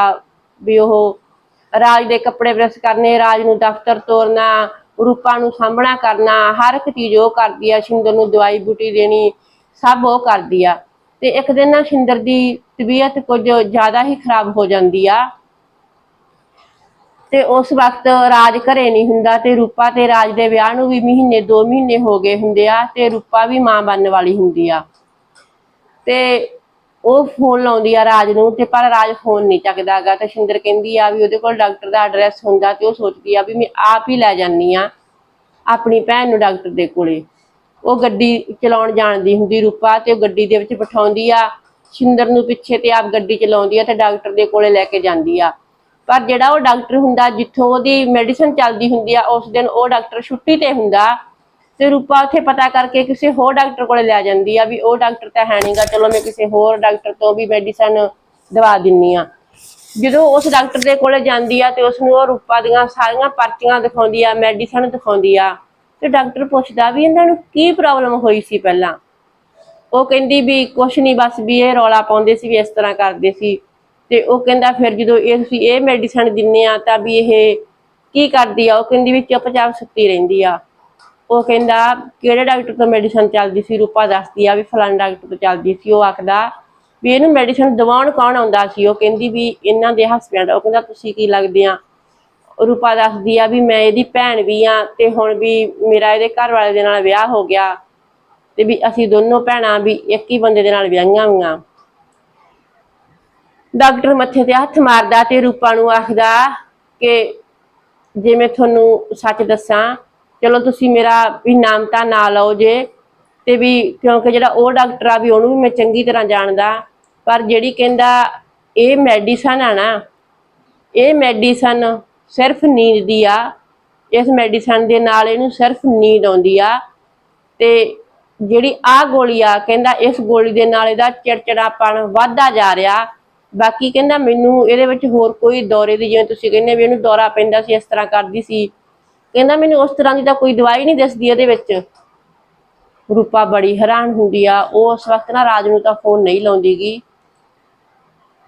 ਵੀ ਉਹ ਰਾਜ ਦੇ ਕੱਪੜੇ ਪ੍ਰੈਸ ਕਰਨੇ, ਰਾਜ ਨੂੰ ਦਫ਼ਤਰ ਤੋਰਨਾ, ਰੂਪਾ ਨੂੰ ਸਾਂਭਣਾ ਕਰਨਾ, ਹਰ ਇੱਕ ਚੀਜ਼ ਉਹ ਕਰਦੀ ਆ, ਸ਼ਿੰਦਰ ਨੂੰ ਦਵਾਈ ਬੂਟੀ ਦੇਣੀ, ਸਭ ਉਹ ਕਰਦੀ ਆ। ਤੇ ਇੱਕ ਦਿਨ ਨਾ ਸ਼ਿੰਦਰ ਦੀ ਤਬੀਅਤ ਕੁਝ ਜ਼ਿਆਦਾ ਹੀ ਖਰਾਬ ਹੋ ਜਾਂਦੀ ਆ। ਤੇ ਉਸ ਵਕਤ ਰਾਜ ਘਰੇ ਨਹੀਂ ਹੁੰਦਾ ਤੇ ਰੂਪਾ ਤੇ ਰਾਜ ਦੇ ਵਿਆਹ ਨੂੰ ਵੀ ਮਹੀਨੇ 2 ਮਹੀਨੇ ਹੋ ਗਏ ਹੁੰਦੇ ਆ ਤੇ ਰੂਪਾ ਵੀ ਮਾਂ ਬਣਨ ਵਾਲੀ ਹੁੰਦੀ ਆ। ਤੇ ਉਹ ਫੋਨ ਲਾਉਂਦੀ ਆ ਰਾਜ ਨੂੰ ਤੇ ਪਰ ਰਾਜ ਫੋਨ ਨਹੀਂ ਚੱਕਦਾਗਾ ਤੇ ਸ਼ਿੰਦਰ ਕਹਿੰਦੀ ਆ ਵੀ ਉਹਦੇ ਕੋਲ ਡਾਕਟਰ ਦਾ ਐਡਰੈਸ ਹੁੰਦਾ ਤੇ ਉਹ ਸੋਚਦੀ ਆ ਵੀ ਮੈਂ ਆਪ ਹੀ ਲੈ ਜਾਨੀ ਆ ਆਪਣੀ ਭੈਣ ਨੂੰ ਡਾਕਟਰ ਦੇ ਕੋਲੇ। ਉਹ ਗੱਡੀ ਚਲਾਉਣ ਜਾਣਦੀ ਹੁੰਦੀ ਰੂਪਾ ਤੇ ਉਹ ਗੱਡੀ ਦੇ ਵਿੱਚ ਬਿਠਾਉਂਦੀ ਆ ਸ਼ਿੰਦਰ ਨੂੰ ਪਿੱਛੇ ਤੇ ਆਪ ਗੱਡੀ ਚਲਾਉਂਦੀ ਆ ਤੇ ਡਾਕਟਰ ਦੇ ਕੋਲੇ ਲੈ ਕੇ ਜਾਂਦੀ ਆ। ਪਰ ਜਿਹੜਾ ਉਹ ਡਾਕਟਰ ਹੁੰਦਾ, ਜਿੱਥੋਂ ਉਹਦੀ ਮੈਡੀਸਨ ਚੱਲਦੀ ਹੁੰਦੀ ਆ, ਉਸ ਦਿਨ ਉਹ ਡਾਕਟਰ ਛੁੱਟੀ ਤੇ ਹੁੰਦਾ। ਤੇ ਰੂਪਾ ਉੱਥੇ ਪਤਾ ਕਰਕੇ ਕਿਸੇ ਹੋਰ ਡਾਕਟਰ ਕੋਲੇ ਲੈ ਜਾਂਦੀ ਆ ਵੀ ਉਹ ਡਾਕਟਰ ਤਾਂ ਹੈ ਨਹੀਂਗਾ ਚਲੋ ਮੈਂ ਕਿਸੇ ਹੋਰ ਡਾਕਟਰ ਤੋਂ ਵੀ ਮੈਡੀਸਨ ਦਵਾ ਦਿੰਨੀ ਆ। ਜਦੋਂ ਉਸ ਡਾਕਟਰ ਦੇ ਕੋਲੇ ਜਾਂਦੀ ਆ ਤੇ ਉਸ ਨੂੰ ਉਹ ਰੂਪਾ ਦੀਆਂ ਸਾਰੀਆਂ ਪਰਚੀਆਂ ਦਿਖਾਉਂਦੀ ਆ, ਮੈਡੀਸਨ ਦਿਖਾਉਂਦੀ ਆ, ਤੇ ਡਾਕਟਰ ਪੁੱਛਦਾ ਵੀ ਇਹਨਾਂ ਨੂੰ ਕੀ ਪ੍ਰੋਬਲਮ ਹੋਈ ਸੀ ਪਹਿਲਾਂ? ਉਹ ਕਹਿੰਦੀ ਵੀ ਕੁਛ ਨਹੀਂ ਬਸ ਵੀ ਇਹ ਰੌਲਾ ਪਾਉਂਦੇ ਸੀ ਵੀ ਇਸ ਤਰ੍ਹਾਂ ਕਰਦੇ ਸੀ। ਤੇ ਉਹ ਕਹਿੰਦਾ ਫਿਰ ਜਦੋਂ ਇਹ ਤੁਸੀਂ ਇਹ ਮੈਡੀਸਨ ਦਿੰਨੇ ਆ ਤਾਂ ਵੀ ਇਹ ਕੀ ਕਰਦੀ ਆ? ਉਹ ਕਹਿੰਦੀ ਵੀ ਚੁੱਪਚਾਪ ਸੁੱਤੀ ਰਹਿੰਦੀ ਆ। ਉਹ ਕਹਿੰਦਾ ਕਿਹੜੇ ਡਾਕਟਰ ਤੋਂ ਮੈਡੀਸਨ ਚੱਲਦੀ ਸੀ? ਰੂਪਾ ਦੱਸਦੀ ਆ ਵੀ ਫਲਾਣਾ ਡਾਕਟਰ ਤੋਂ ਚੱਲਦੀ ਸੀ। ਉਹ ਆਖਦਾ ਵੀ ਇਹਨੂੰ ਮੈਡੀਸਨ ਦਵਾਉਣ ਕੌਣ ਆਉਂਦਾ ਸੀ? ਉਹ ਕਹਿੰਦੀ ਵੀ ਇਹਨਾਂ ਦੇ ਹਸਬੈਂਡ ਉਹ ਕਹਿੰਦਾ, ਤੁਸੀਂ ਕੀ ਲੱਗਦੇ ਆ? ਰੂਪਾ ਦੱਸਦੀ ਆ ਵੀ ਮੈਂ ਇਹਦੀ ਭੈਣ ਵੀ ਆ ਤੇ ਹੁਣ ਵੀ ਮੇਰਾ ਇਹਦੇ ਘਰ ਵਾਲੇ ਦੇ ਨਾਲ ਵਿਆਹ ਹੋ ਗਿਆ। ਤੇ ਵੀ ਅਸੀਂ ਦੋਨੋਂ ਭੈਣਾਂ ਵੀ ਇੱਕ ਹੀ ਬੰਦੇ ਦੇ ਨਾਲ ਵਿਆਹੀਆਂ ਹੋਈਆਂ। ਡਾਕਟਰ ਮੱਥੇ ਤੇ ਹੱਥ ਮਾਰਦਾ ਤੇ ਰੂਪਾ ਨੂੰ ਆਖਦਾ ਕਿ ਜੇ ਮੈਂ ਤੁਹਾਨੂੰ ਸੱਚ ਦੱਸਾਂ, ਚਲੋ ਤੁਸੀਂ ਮੇਰਾ ਵੀ ਨਾਮ ਤਾਂ ਨਾ ਲਓ ਜੇ, ਤੇ ਵੀ ਕਿਉਂਕਿ ਜਿਹੜਾ ਉਹ ਡਾਕਟਰ ਆ ਵੀ ਉਹਨੂੰ ਵੀ ਮੈਂ ਚੰਗੀ ਤਰ੍ਹਾਂ ਜਾਣਦਾ, ਪਰ ਜਿਹੜੀ ਕਹਿੰਦਾ ਇਹ ਮੈਡੀਸਨ ਆ ਨਾ, ਇਹ ਮੈਡੀਸਨ ਸਿਰਫ ਨੀਂਦ ਦੀ ਆ, ਇਸ ਮੈਡੀਸਨ ਦੇ ਨਾਲ ਇਹਨੂੰ ਸਿਰਫ ਨੀਂਦ ਆਉਂਦੀ ਆ, ਤੇ ਜਿਹੜੀ ਆ ਗੋਲੀ ਆ, ਕਹਿੰਦਾ ਇਸ ਗੋਲੀ ਦੇ ਨਾਲ ਇਹਦਾ ਚਿੜਚਿੜਾਪਣ ਵੱਧਦਾ ਜਾ ਰਿਹਾ। ਬਾਕੀ ਕਹਿੰਦਾ ਮੈਨੂੰ ਇਹਦੇ ਵਿੱਚ ਹੋਰ ਕੋਈ ਦੌਰੇ ਦੀ, ਜਿਵੇਂ ਤੁਸੀਂ ਕਹਿੰਦੇ ਵੀ ਇਹਨੂੰ ਦੌਰਾ ਪੈਂਦਾ ਸੀ, ਇਸ ਤਰ੍ਹਾਂ ਕਰਦੀ ਸੀ। ਕਹਿੰਦਾ ਮੈਨੂੰ ਉਸ ਤਰ੍ਹਾਂ ਦੀ ਤਾਂ ਕੋਈ ਦਵਾਈ ਨਹੀਂ ਦਿਸਦੀ ਇਹਦੇ ਵਿੱਚ। ਰੂਪਾ ਬੜੀ ਹੈਰਾਨ ਹੁੰਦੀ ਆ। ਉਹ ਉਸ ਵਕਤ ਨਾ ਰਾਜ ਨੂੰ ਤਾਂ ਫੋਨ ਨਹੀਂ ਲਾਉਂਦੀਗੀ।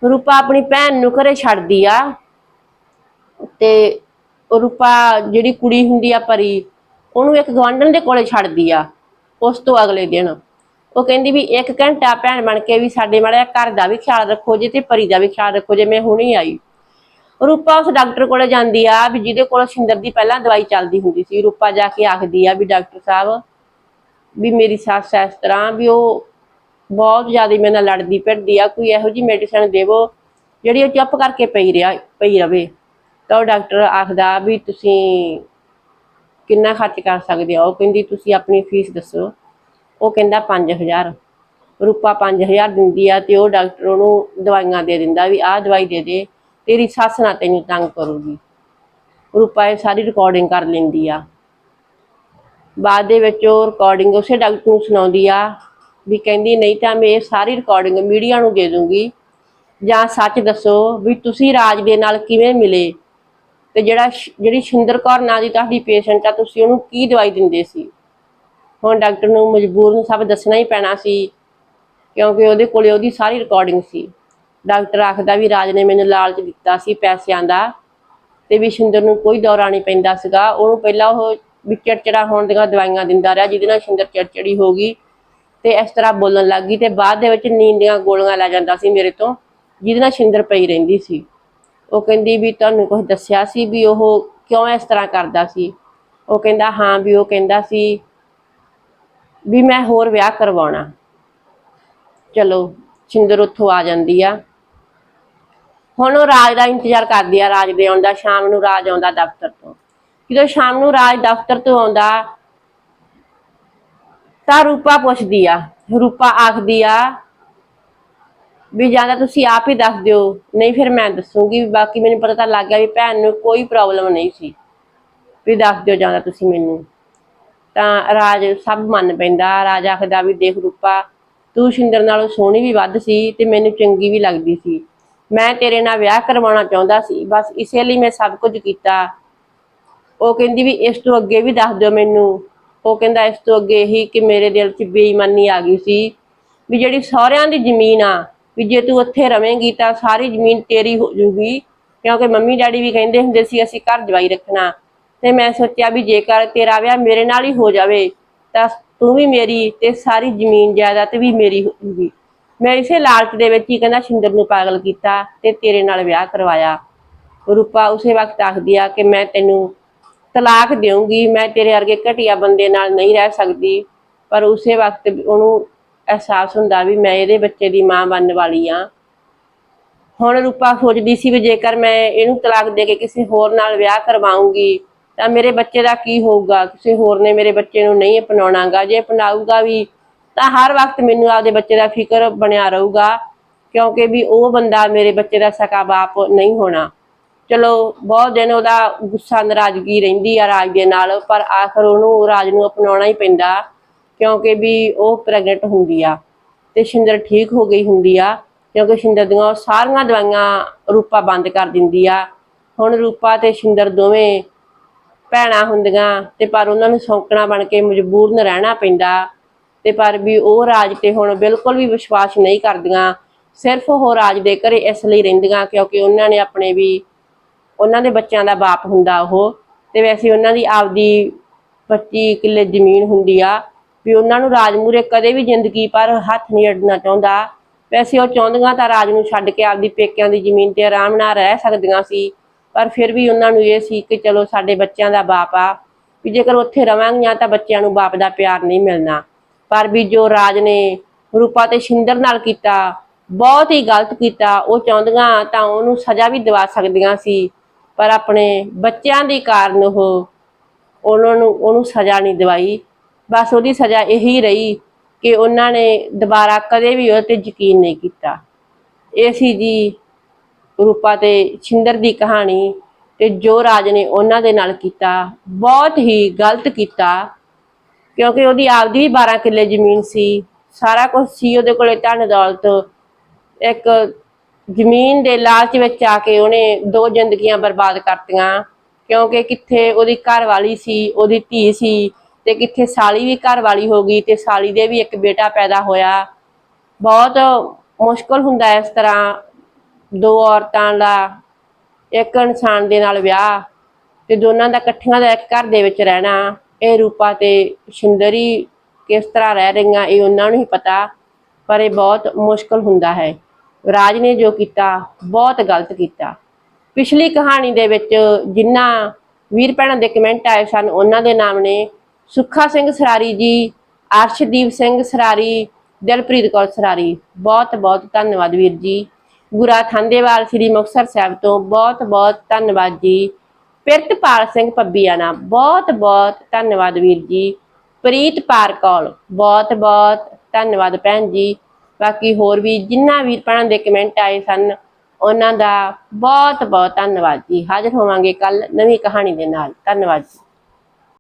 ਰੂਪਾ ਆਪਣੀ ਭੈਣ ਨੂੰ ਘਰੇ ਛੱਡਦੀ ਆ। ਤੇ ਰੂਪਾ ਜਿਹੜੀ ਕੁੜੀ ਹੁੰਦੀ ਆ ਪਰੀ, ਉਹਨੂੰ ਇੱਕ ਗਵਾਂਢਣ ਦੇ ਕੋਲੇ ਛੱਡਦੀ ਆ। ਉਸ ਤੋਂ ਅਗਲੇ ਦਿਨ। ਉਹ ਕਹਿੰਦੀ ਵੀ ਇੱਕ ਘੰਟਾ ਭੈਣ ਬਣ ਕੇ ਵੀ ਸਾਡੇ ਮਾੜਾ ਘਰ ਦਾ ਵੀ ਖਿਆਲ ਰੱਖੋ, ਜੇ ਤੇ ਪਰੀ ਦਾ ਵੀ ਖਿਆਲ ਰੱਖੋ, ਜੇ ਮੈਂ ਹੁਣੀ ਆਈ। ਰੂਪਾ ਉਸ ਡਾਕਟਰ ਕੋਲੇ ਜਾਂਦੀ ਆ ਵੀ ਜਿਹਦੇ ਕੋਲ ਸਿੰਦਰ ਦੀ ਪਹਿਲਾਂ ਦਵਾਈ ਚੱਲਦੀ ਹੁੰਦੀ ਸੀ। ਰੂਪਾ ਜਾ ਕੇ ਆਖਦੀ ਆ ਵੀ ਡਾਕਟਰ ਸਾਹਿਬ, ਵੀ ਮੇਰੀ ਸੱਸ ਇਸ ਤਰ੍ਹਾਂ ਵੀ ਉਹ ਬਹੁਤ ਜ਼ਿਆਦਾ ਮੇਰੇ ਨਾਲ ਲੜਦੀ ਫਿਰਦੀ ਆ, ਕੋਈ ਇਹੋ ਜੀ ਮੈਡੀਸਨ ਦੇਵੋ, ਜਿਹੜੀ ਉਹ ਚੁੱਪ ਕਰਕੇ ਪਈ ਰਿਹਾ ਪਈ ਰਵੇ। ਤਾਂ ਉਹ ਡਾਕਟਰ ਆਖਦਾ ਵੀ ਤੁਸੀਂ ਕਿੰਨਾ ਖਰਚ ਕਰ ਸਕਦੇ ਆ? ਉਹ ਕਹਿੰਦੀ, ਤੁਸੀਂ ਆਪਣੀ ਫੀਸ ਦੱਸੋ। ਉਹ ਕਹਿੰਦਾ 5000 ਰੂਪਾ 5000 ਦਿੰਦੀ ਆ ਤੇ ਉਹ ਡਾਕਟਰ ਉਹਨੂੰ ਦਵਾਈਆਂ ਦੇ ਦਿੰਦਾ ਵੀ ਆਹ ਦਵਾਈ ਦੇ ਦੇ, ਤੇਰੀ ਸੱਸ ਨਾ ਤੈਨੂੰ ਤੰਗ ਕਰੂਗੀ। ਰੁਪਾ ਇਹ ਸਾਰੀ ਰਿਕਾਰਡਿੰਗ ਕਰ ਲੈਂਦੀ ਆ। ਬਾਅਦ ਦੇ ਵਿੱਚ ਉਹ ਰਿਕਾਰਡਿੰਗ ਉਸੇ ਡਾਕਟਰ ਨੂੰ ਸੁਣਾਉਂਦੀ ਆ ਵੀ ਕਹਿੰਦੀ, ਨਹੀਂ ਤਾਂ ਮੈਂ ਇਹ ਸਾਰੀ ਰਿਕਾਰਡਿੰਗ ਮੀਡੀਆ ਨੂੰ ਦੇ ਦੂੰਗੀ। ਜਾਂ ਸੱਚ ਦੱਸੋ ਵੀ ਤੁਸੀਂ ਰਾਜ ਦੇ ਨਾਲ ਕਿਵੇਂ ਮਿਲੇ? ਤੇ ਜਿਹੜਾ ਸ਼- ਜਿਹੜੀ ਸ਼ਿੰਦਰ ਕੌਰ ਨਾਂ ਦੀ ਤੁਹਾਡੀ ਪੇਸ਼ੈਂਟ ਆ, ਤੁਸੀਂ ਉਹਨੂੰ ਕੀ ਦਵਾਈ ਦਿੰਦੇ ਸੀ? ਹੁਣ ਡਾਕਟਰ ਨੂੰ ਮਜਬੂਰ ਨੂੰ ਸਭ ਦੱਸਣਾ ਹੀ ਪੈਣਾ ਸੀ, ਕਿਉਂਕਿ ਉਹਦੇ ਕੋਲੇ ਉਹਦੀ ਸਾਰੀ ਰਿਕਾਰਡਿੰਗ ਸੀ। ਡਾਕਟਰ ਆਖਦਾ ਵੀ ਰਾਜ ਨੇ ਮੈਨੂੰ ਲਾਲਚ ਦਿੱਤਾ ਸੀ ਪੈਸਿਆਂ ਦਾ ਤੇ ਵੀ ਸ਼ਿੰਦਰ ਨੂੰ ਕੋਈ ਦੌਰਾ ਨਹੀਂ ਪੈਂਦਾ ਸੀਗਾ। ਉਹਨੂੰ ਪਹਿਲਾਂ ਉਹ ਵੀ ਚਿੜਚਿੜਾ ਹੋਣ ਦੀਆਂ ਦਵਾਈਆਂ ਦਿੰਦਾ ਰਿਹਾ, ਜਿਹਦੇ ਨਾਲ ਸ਼ਿੰਦਰ ਚਿੜਚਿੜੀ ਹੋ ਗਈ ਤੇ ਇਸ ਤਰ੍ਹਾਂ ਬੋਲਣ ਲੱਗ ਗਈ ਤੇ ਬਾਅਦ ਦੇ ਵਿੱਚ ਨੀਂਦ ਦੀਆਂ ਗੋਲੀਆਂ ਲੈ ਜਾਂਦਾ ਸੀ ਮੇਰੇ ਤੋਂ, ਜਿਹਦੇ ਨਾਲ ਸ਼ਿੰਦਰ ਪਈ ਰਹਿੰਦੀ ਸੀ। ਉਹ ਕਹਿੰਦੀ ਵੀ ਤੁਹਾਨੂੰ ਕੁਝ ਦੱਸਿਆ ਸੀ ਵੀ ਉਹ ਕਿਉਂ ਇਸ ਤਰ੍ਹਾਂ ਕਰਦਾ ਸੀ? ਉਹ ਕਹਿੰਦਾ, ਹਾਂ ਵੀ ਉਹ ਕਹਿੰਦਾ ਸੀ ਵੀ ਮੈਂ ਹੋਰ ਵਿਆਹ ਕਰਵਾਉਣਾ। ਚਲੋ ਸ਼ਿੰਦਰ ਉੱਥੋਂ ਆ ਜਾਂਦੀ ਆ। ਹੁਣ ਉਹ ਰਾਜ ਦਾ ਇੰਤਜ਼ਾਰ ਕਰਦੀ ਆ, ਰਾਜ ਦੇ ਆਉਣ ਦਾ, ਸ਼ਾਮ ਨੂੰ ਰਾਜ ਆਉਂਦਾ ਦਫ਼ਤਰ ਤੋਂ। ਜਦੋਂ ਸ਼ਾਮ ਨੂੰ ਰਾਜ ਦਫ਼ਤਰ ਤੋਂ ਆਉਂਦਾ, ਤਾਂ ਰੂਪਾ ਪੁੱਛਦੀ ਆ, ਰੂਪਾ ਆਖਦੀ ਆ ਵੀ ਜਾਂ ਤਾਂ ਤੁਸੀਂ ਆਪ ਹੀ ਦੱਸ ਦਿਓ। ਨਹੀਂ ਫਿਰ ਮੈਂ ਦੱਸੂਗੀ। ਬਾਕੀ ਮੈਨੂੰ ਪਤਾ ਤਾਂ ਲੱਗ ਗਿਆ ਵੀ ਭੈਣ ਨੂੰ ਕੋਈ ਪ੍ਰੋਬਲਮ ਨਹੀਂ ਸੀ। ਵੀ ਦੱਸ ਦਿਓ ਜਾਂ ਤਾਂ ਤੁਸੀਂ ਮੈਨੂੰ। ਤਾਂ ਰਾਜ ਸਭ ਮੰਨ ਪੈਂਦਾ। ਰਾਜ ਆਖਦਾ ਵੀ ਦੇਖ ਰੂਪਾ, ਤੂੰ ਸ਼ਿੰਦਰ ਨਾਲੋਂ ਸੋਹਣੀ ਵੀ ਵੱਧ ਸੀ ਤੇ ਮੈਨੂੰ ਚੰਗੀ ਵੀ ਲੱਗਦੀ ਸੀ। ਮੈਂ ਤੇਰੇ ਨਾਲ ਵਿਆਹ ਕਰਵਾਉਣਾ ਚਾਹੁੰਦਾ ਸੀ। ਬਸ ਇਸੇ ਲਈ ਮੈਂ ਸਭ ਕੁਝ ਕੀਤਾ। ਉਹ ਕਹਿੰਦੀ ਵੀ ਇਸ ਤੋਂ ਅੱਗੇ ਵੀ ਦੱਸ ਦਿਓ ਮੈਨੂੰ। ਉਹ ਕਹਿੰਦਾ ਇਸ ਤੋਂ ਅੱਗੇ ਇਹੀ ਕਿ ਮੇਰੇ ਦਿਲ 'ਚ ਬੇਈਮਾਨੀ ਆ ਗਈ ਸੀ। ਵੀ ਜਿਹੜੀ ਸਹੁਰਿਆਂ ਦੀ ਜ਼ਮੀਨ ਆ ਵੀ ਜੇ ਤੂੰ ਉੱਥੇ ਰਵੇਂਗੀ ਤਾਂ ਸਾਰੀ ਜ਼ਮੀਨ ਤੇਰੀ ਹੋ ਜੂਗੀ। ਕਿਉਂਕਿ ਮੰਮੀ ਡੈਡੀ ਵੀ ਕਹਿੰਦੇ ਹੁੰਦੇ ਸੀ, ਅਸੀਂ ਘਰ ਜਵਾਈ ਰੱਖਣਾ। ਤੇ ਮੈਂ ਸੋਚਿਆ ਵੀ ਜੇਕਰ ਤੇਰਾ ਵਿਆਹ ਮੇਰੇ ਨਾਲ ਹੀ ਹੋ ਜਾਵੇ, ਤਾਂ ਤੂੰ ਵੀ ਮੇਰੀ ਤੇ ਸਾਰੀ ਜ਼ਮੀਨ ਜਾਇਦਾਦ ਵੀ ਮੇਰੀ ਹੋ ਜੂਗੀ। ਮੈਂ ਇਸੇ ਲਾਲਚ ਦੇ ਵਿੱਚ ਹੀ ਕਹਿੰਦਾ ਸ਼ਿੰਦਰ ਨੂੰ ਪਾਗਲ ਕੀਤਾ ਤੇ ਤੇਰੇ ਨਾਲ ਵਿਆਹ ਕਰਵਾਇਆ। ਰੂਪਾ ਉਸੇ ਵਕਤ ਆਖਦੀ ਆ ਕਿ ਮੈਂ ਤੈਨੂੰ ਤਲਾਕ ਦੇਵਾਂਗੀ ਮੈਂ ਤੇਰੇ ਵਰਗੇ ਘਟੀਆ ਬੰਦੇ ਨਾਲ ਨਹੀਂ ਰਹਿ ਸਕਦੀ, ਪਰ ਉਸੇ ਵਕਤ ਉਹਨੂੰ ਅਹਿਸਾਸ ਹੁੰਦਾ ਵੀ ਮੈਂ ਇਹਦੇ ਬੱਚੇ ਦੀ ਮਾਂ ਬਣਨ ਵਾਲੀ ਆ। ਹੁਣ ਰੂਪਾ ਸੋਚਦੀ ਸੀ ਵੀ ਜੇਕਰ ਮੈਂ ਇਹਨੂੰ ਤਲਾਕ ਦੇ ਕੇ ਕਿਸੇ ਹੋਰ ਨਾਲ ਵਿਆਹ ਕਰਵਾਉਂਗੀ, ਤਾਂ ਮੇਰੇ ਬੱਚੇ ਦਾ ਕੀ ਹੋਊਗਾ? ਕਿਸੇ ਹੋਰ ਨੇ ਮੇਰੇ ਬੱਚੇ ਨੂੰ ਨਹੀਂ ਅਪਣਾਉਣਾਗਾ। ਜੇ ਅਪਣਾਊਗਾ ਵੀ, ਤਾਂ ਹਰ ਵਕਤ ਮੈਨੂੰ ਆਪਦੇ ਬੱਚੇ ਦਾ ਫਿਕਰ ਬਣਿਆ ਰਹੂਗਾ, ਕਿਉਂਕਿ ਵੀ ਉਹ ਬੰਦਾ ਮੇਰੇ ਬੱਚੇ ਦਾ ਸਕਾ ਬਾਪ ਨਹੀਂ ਹੋਣਾ। ਚਲੋ, ਬਹੁਤ ਦਿਨ ਉਹਦਾ ਗੁੱਸਾ, ਨਾਰਾਜ਼ਗੀ ਰਹਿੰਦੀ ਆ ਰਾਜ ਦੇ ਨਾਲ, ਪਰ ਆਖਰ ਉਹਨੂੰ ਰਾਜ ਨੂੰ ਅਪਣਾਉਣਾ ਹੀ ਪੈਂਦਾ। ਕਿਉਂਕਿ ਵੀ ਉਹ ਪ੍ਰੈਗਨੈਂਟ ਹੁੰਦੀ ਆ ਤੇ ਸ਼ਿੰਦਰ ਠੀਕ ਹੋ ਗਈ ਹੁੰਦੀ ਆ, ਕਿਉਂਕਿ ਸ਼ਿੰਦਰ ਦੀਆਂ ਉਹ ਸਾਰੀਆਂ ਦਵਾਈਆਂ ਰੂਪਾ ਬੰਦ ਕਰ ਦਿੰਦੀ ਆ। ਹੁਣ ਰੂਪਾ ਤੇ ਸ਼ਿੰਦਰ ਦੋਵੇਂ ਭੈਣਾਂ ਹੁੰਦੀਆਂ ਤੇ ਪਰ ਉਹਨਾਂ ਨੂੰ ਸੌਂਕਣਾ ਬਣ ਕੇ ਮਜਬੂਰਨ ਰਹਿਣਾ ਪੈਂਦਾ ਤੇ ਪਰ ਵੀ ਉਹ ਰਾਜ ਤੇ ਹੁਣ ਬਿਲਕੁਲ ਵੀ ਵਿਸ਼ਵਾਸ ਨਹੀਂ ਕਰਦੀਆਂ। ਸਿਰਫ ਉਹ ਰਾਜ ਦੇ ਘਰੇ ਇਸ ਲਈ ਰਹਿੰਦੀਆਂ ਕਿਉਂਕਿ ਉਹਨਾਂ ਨੇ ਆਪਣੇ ਵੀ ਉਹਨਾਂ ਦੇ ਬੱਚਿਆਂ ਦਾ ਬਾਪ ਹੁੰਦਾ ਉਹ ਤੇ ਵੈਸੇ ਉਹਨਾਂ ਦੀ ਆਪਦੀ 25 ਕਿੱਲੇ ਜ਼ਮੀਨ ਹੁੰਦੀ ਆ ਵੀ ਉਹਨਾਂ ਨੂੰ ਰਾਜ ਮੂਰੇ ਕਦੇ ਵੀ ਜ਼ਿੰਦਗੀ ਪਰ ਹੱਥ ਨਹੀਂ ਅੜਨਾ ਚਾਹੁੰਦਾ। ਵੈਸੇ ਉਹ ਚਾਹੁੰਦੀਆਂ ਤਾਂ ਰਾਜ ਨੂੰ ਛੱਡ ਕੇ ਆਪਦੀ ਪੇਕਿਆਂ ਦੀ ਜ਼ਮੀਨ ਤੇ ਆਰਾਮ ਨਾਲ ਰਹਿ ਸਕਦੀਆਂ ਸੀ। ਪਰ ਫਿਰ ਵੀ ਉਹਨਾਂ ਨੂੰ ਇਹ ਸੀ ਕਿ ਚਲੋ ਸਾਡੇ ਬੱਚਿਆਂ ਦਾ ਬਾਪ ਆ। ਵੀ ਜੇਕਰ ਉੱਥੇ ਰਵਾਂਗੀਆਂ ਤਾਂ ਬੱਚਿਆਂ ਨੂੰ ਬਾਪ ਦਾ ਪਿਆਰ ਨਹੀਂ ਮਿਲਣਾ। ਪਰ ਵੀ ਜੋ ਰਾਜ ਨੇ ਰੂਪਾ ਤੇ ਸ਼ਿੰਦਰ ਨਾਲ ਕੀਤਾ, ਬਹੁਤ ਹੀ ਗਲਤ ਕੀਤਾ, ਉਹ ਚਾਹੁੰਦੀਆਂ ਤਾਂ ਉਹਨੂੰ ਸਜ਼ਾ ਵੀ ਦਿਵਾ ਸਕਦੀਆਂ ਸੀ। ਪਰ ਆਪਣੇ ਬੱਚਿਆਂ ਦੇ ਕਾਰਨ ਉਹ, ਉਹਨਾਂ ਨੂੰ, ਉਹਨੂੰ ਸਜ਼ਾ ਨਹੀਂ ਦਿਵਾਈ। ਬਸ ਉਹਦੀ ਸਜ਼ਾ ਇਹੀ ਰਹੀ ਕਿ ਉਹਨਾਂ ਨੇ ਦੁਬਾਰਾ ਕਦੇ ਵੀ ਉਹਦੇ ਤੇ ਯਕੀਨ ਨਹੀਂ ਕੀਤਾ। ਇਹ ਸੀ ਜੀ ਰੂਪਾ ਤੇ ਛਿੰਦਰ ਦੀ ਕਹਾਣੀ ਤੇ ਜੋ ਰਾਜ ਨੇ ਉਹਨਾਂ ਦੇ ਨਾਲ ਕੀਤਾ, ਬਹੁਤ ਹੀ ਗਲਤ ਕੀਤਾ, ਕਿਉਂਕਿ ਉਹਦੀ ਆਪਦੀ ਵੀ 12 ਕਿੱਲੇ ਜ਼ਮੀਨ ਸੀ, ਸਾਰਾ ਕੁਝ ਸੀ, ਉਹਦੇ ਕੋਲੇ ਧਨ ਦੌਲਤ, ਇੱਕ ਜ਼ਮੀਨ ਦੇ ਲਾਲਚ ਵਿੱਚ ਆ ਕੇ ਉਹਨੇ ਦੋ ਜ਼ਿੰਦਗੀਆਂ ਬਰਬਾਦ ਕਰਤੀਆਂ, ਕਿਉਂਕਿ ਕਿੱਥੇ ਉਹਦੀ ਘਰ ਵਾਲੀ ਸੀ, ਉਹਦੀ ਧੀ ਸੀ ਤੇ ਕਿੱਥੇ ਸਾਲੀ ਵੀ ਘਰ ਵਾਲੀ ਹੋ ਗਈ ਤੇ ਸਾਲੀ ਦੇ ਵੀ ਇੱਕ ਬੇਟਾ ਪੈਦਾ ਹੋਇਆ। ਬਹੁਤ ਮੁਸ਼ਕਲ ਹੁੰਦਾ ਇਸ ਤਰ੍ਹਾਂ ਦੋ ਔਰਤਾਂ ਦਾ, ਇੱਕ ਇਨਸਾਨ ਦੇ ਨਾਲ ਵਿਆਹ ਤੇ ਦੋਨਾਂ ਦਾ ਇਕੱਠੀਆਂ ਦਾ ਇੱਕ ਘਰ ਦੇ ਵਿੱਚ ਰਹਿਣਾ। ਇਹ ਰੂਪਾ ਤੇ ਸ਼ਿੰਦਰੀ ਕਿਸ ਤਰ੍ਹਾਂ ਰਹਿ ਰਹੀਆਂ ਇਹ ਉਹਨਾਂ ਨੂੰ ਹੀ ਪਤਾ, ਪਰ ਇਹ ਬਹੁਤ ਮੁਸ਼ਕਲ ਹੁੰਦਾ ਹੈ। ਰਾਜ ਨੇ ਜੋ ਕੀਤਾ, ਬਹੁਤ ਗਲਤ ਕੀਤਾ। ਪਿਛਲੀ ਕਹਾਣੀ ਦੇ ਵਿੱਚ ਜਿਨ੍ਹਾਂ ਵੀਰ ਭੈਣਾਂ ਦੇ ਕਮੈਂਟ ਆਏ ਸਨ, ਉਹਨਾਂ ਦੇ ਨਾਮ ਨੇ ਸੁੱਖਾ ਸਿੰਘ ਸਰਾਰੀ ਜੀ, ਅਰਸ਼ਦੀਪ ਸਿੰਘ ਸਰਾਰੀ, ਦਿਲਪ੍ਰੀਤ ਕੌਰ ਸਰਾਰੀ। ਬਹੁਤ ਬਹੁਤ ਧੰਨਵਾਦ ਵੀਰ ਜੀ। ਗੁਰਾ ਥਾਂਦੇਵਾਲ ਸ੍ਰੀ ਮੁਕਤਸਰ ਸਾਹਿਬ ਤੋਂ ਬਹੁਤ ਬਹੁਤ ਧੰਨਵਾਦ ਜੀ। ਪਿਰਤਪਾਲ ਸਿੰਘ ਪੱਬੀਆਣਾ, ਬਹੁਤ ਬਹੁਤ ਧੰਨਵਾਦ ਵੀਰ ਜੀ। ਪ੍ਰੀਤ ਪਾਰਕੌਲ ਬਹੁਤ ਬਹੁਤ ਧੰਨਵਾਦ ਭੈਣ ਜੀ। ਬਾਕੀ ਹੋਰ ਵੀ ਜਿੰਨਾ ਵੀਰ ਭੈਣਾਂ ਦੇ ਕਮੈਂਟ ਆਏ ਸਨ, ਉਹਨਾਂ ਦਾ ਬਹੁਤ ਬਹੁਤ ਧੰਨਵਾਦ ਜੀ। ਹਾਜ਼ਰ ਹੋਵਾਂਗੇ ਕੱਲ ਨਵੀਂ ਕਹਾਣੀ ਦੇ ਨਾਲ। ਧੰਨਵਾਦ ਜੀ।